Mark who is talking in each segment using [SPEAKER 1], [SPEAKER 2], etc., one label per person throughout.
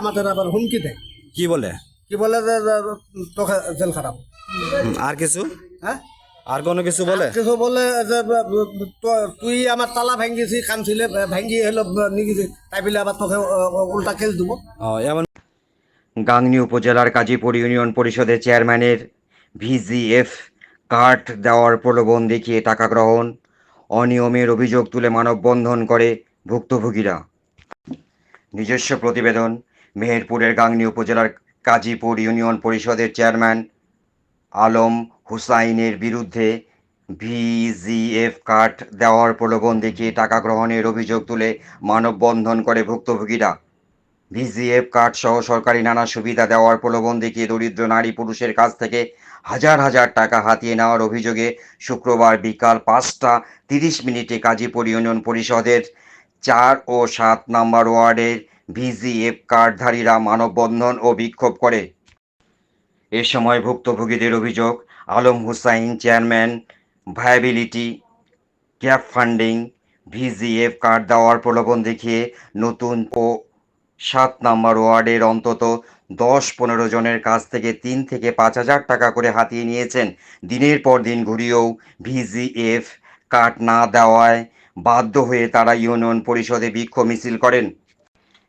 [SPEAKER 1] আমাদের আবার হুমকি দেয়।
[SPEAKER 2] কি বলে?
[SPEAKER 1] কি বলে যে তোকে জেল খারাপ
[SPEAKER 2] আর কিছু?
[SPEAKER 1] হ্যাঁ?
[SPEAKER 2] আর কোনো কিছু বলে?
[SPEAKER 1] কিছু বলে যে তুই আমার তালা ভেঙ্গেছি কানছিলে ভেঙ্গি হলো নিগেছি তাই বলে আবার তোকে উল্টা খেল দেবো।
[SPEAKER 2] এমন
[SPEAKER 3] গাংনী উপজেলার কাজীপুর ইউনিয়ন পরিষদের চেয়ারম্যানের ভিজিএফ কার্ড দেওয়ার প্রলোভন দেখিয়ে টাকা গ্রহণ অনিয়মের অভিযোগ তুলে মানববন্ধন করে ভুক্তভোগীরা। নিজস্ব প্রতিবেদন মেহেরপুরের গাংনী উপজেলার কাজীপুর ইউনিয়ন পরিষদের চেয়ারম্যান আলম হুসাইনের বিরুদ্ধে ভিজিএফ কার্ড দেওয়ার প্রলোভন দেখিয়ে টাকা গ্রহণের অভিযোগ তুলে মানববন্ধন করে ভুক্তভোগীরা। ভিজিএফ কার্ড সহ সরকারি নানা সুবিধা দেওয়ার প্রলোভন দেখিয়ে দরিদ্র নারী পুরুষের কাছ থেকে হাজার হাজার টাকা হাতিয়ে নেওয়ার অভিযোগে শুক্রবার বিকাল পাঁচটা তিরিশ মিনিটে কাজীপুর ইউনিয়ন পরিষদের চার ও সাত নম্বর ওয়ার্ডের ভিজিএফ কার্ডধারীরা মানববন্ধন ও বিক্ষোভ করে। এ সময় ভুক্তভোগীদের অভিযোগ, Alam Hussain chairman, viability, cap funding VGF card দেওয়ার প্রলোভন দেখিয়ে নতুন ও সাত নম্বর ওয়ার্ডের অন্তত দশ পনেরো জনের কাছ থেকে তিন থেকে পাঁচ হাজার টাকা করে হাতিয়ে নিয়েছেন। দিনের পর দিন ঘুরিয়েও ভিজিএফ কার্ড না দেওয়ায় বাধ্য হয়ে তারা ইউনিয়ন পরিষদে বিক্ষোভ মিছিল করেন।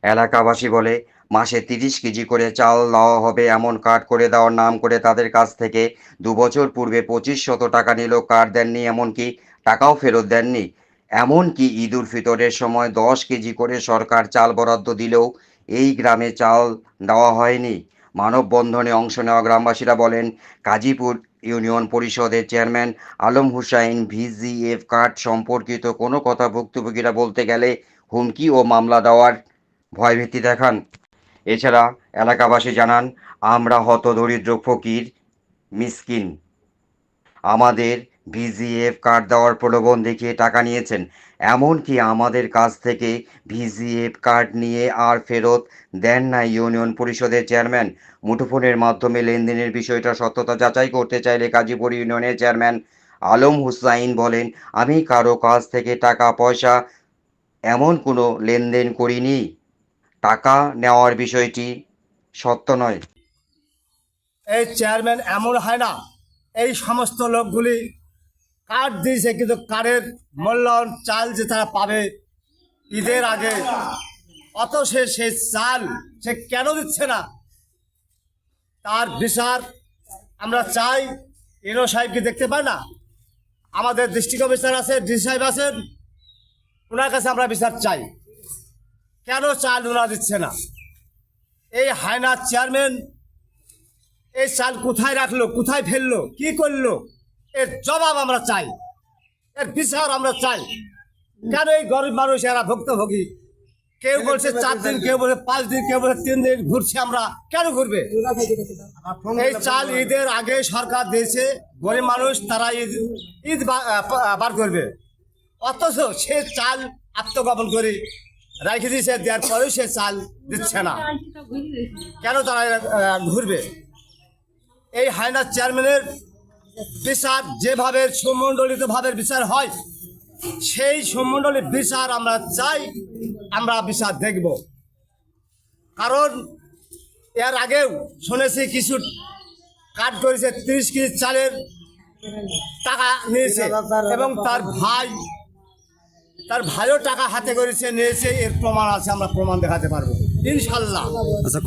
[SPEAKER 3] এলাকাবাসী বলে, মাসে তিরিশ কেজি করে চাল দেওয়া হবে এমন কার্ড করে দেওয়ার নাম করে তাদের কাছ থেকে দু বছর পূর্বে পঁচিশ শত টাকা নিলেও কার্ড দেননি, এমনকি টাকাও ফেরত দেননি। এমনকি ঈদ উল ফিতরের সময় দশ কেজি করে সরকার চাল বরাদ্দ দিলেও এই গ্রামে চাল দেওয়া হয়নি। মানববন্ধনে অংশ নেওয়া গ্রামবাসীরা বলেন কাজীপুর ইউনিয়ন পরিষদের chairman Alam Hussain VGF card সম্পর্কিত কোনো কথা ভুক্তভোগীরা বলতে গেলে হুমকি ও মামলা দেওয়ার ভয়ভীতি দেখান। এছাড়া এলাকাবাসী জানান, আমরা হত দরিদ্র ফকির, মিসকিন। আমাদের ভিজিএফ কার্ড দেওয়ার প্রলোভন দেখিয়ে টাকা নিয়েছেন। এমনকি আমাদের কাছ থেকে ভিজিএফ কার্ড নিয়ে আর ফেরত দেন না ইউনিয়ন পরিষদের চেয়ারম্যান। মুঠোফোনের মাধ্যমে লেনদেনের বিষয়টা সত্যতা যাচাই করতে চাইলে কাজীপুর ইউনিয়নের চেয়ারম্যান আলম হুসাইন বলেন, আমি কারও কাছ থেকে টাকা, পয়সা এমন কোনো লেনদেন করিনি। টাকা নেওয়ার বিষয়টি সত্য নয়।
[SPEAKER 1] এই চেয়ারম্যান এমন হয় না। এই সমস্ত লোকগুলি কার্ড দিয়েছে, কিন্তু কার্ডের মূল্যায়ন চাল যে তারা পাবে ঈদের আগে অত সে সেই চাল সে কেন দিচ্ছে না? তার বিচার আমরা চাই। এনো সাহেবকে দেখতে পাই না? আমাদের ডিস্ট্রিক্ট অফিসার আছে ডি সাহেব আছেন ওনার কাছে আমরা বিচার চাই। কেন চাল ওনা দিচ্ছে না? এই হায়নার চেয়ারম্যান, এই চাল কোথায় রাখল, কোথায় ফেলল, কি করল? এর জবাব আমরা চাই। এর বিচার আমরা চাই। কেন এই গরিব মানুষ এরা ভুক্তভোগী? কেউ বলছে চার দিন, কেউ বলছে পাঁচ দিন, কেউ বলছে তিন দিন ঘুরছে আমরা। কেন ঘুরবে? এই চাল ঈদের আগে সরকার দিয়েছে, গরিব মানুষ তারা ঈদ ঈদ বার করবে। অথচ সে চাল আত্মগোপন করে রেখে দিয়েছে দেওয়ার পরেও সে চাল দিচ্ছে না। কেন তারা ঘুরবে? এই হায়না চেয়ারম্যানের বিচার যেভাবে সুমণ্ডলিত ভাবে বিচার হয় সেই সুমণ্ডলিত বিচার আমরা চাই আমরা বিচার দেখব। কারণ এর আগেও শুনেছি কিছু কাট করেছে তিরিশ কেজি চালের টাকা নিয়েছে এবং তার ভাই তার ভালো টাকা হাতে করেছে, নিয়েছে, এর প্রমাণ আছে, আমরা প্রমাণ দেখাতে পারব। ইনশাল্লাহ।
[SPEAKER 2] আচ্ছা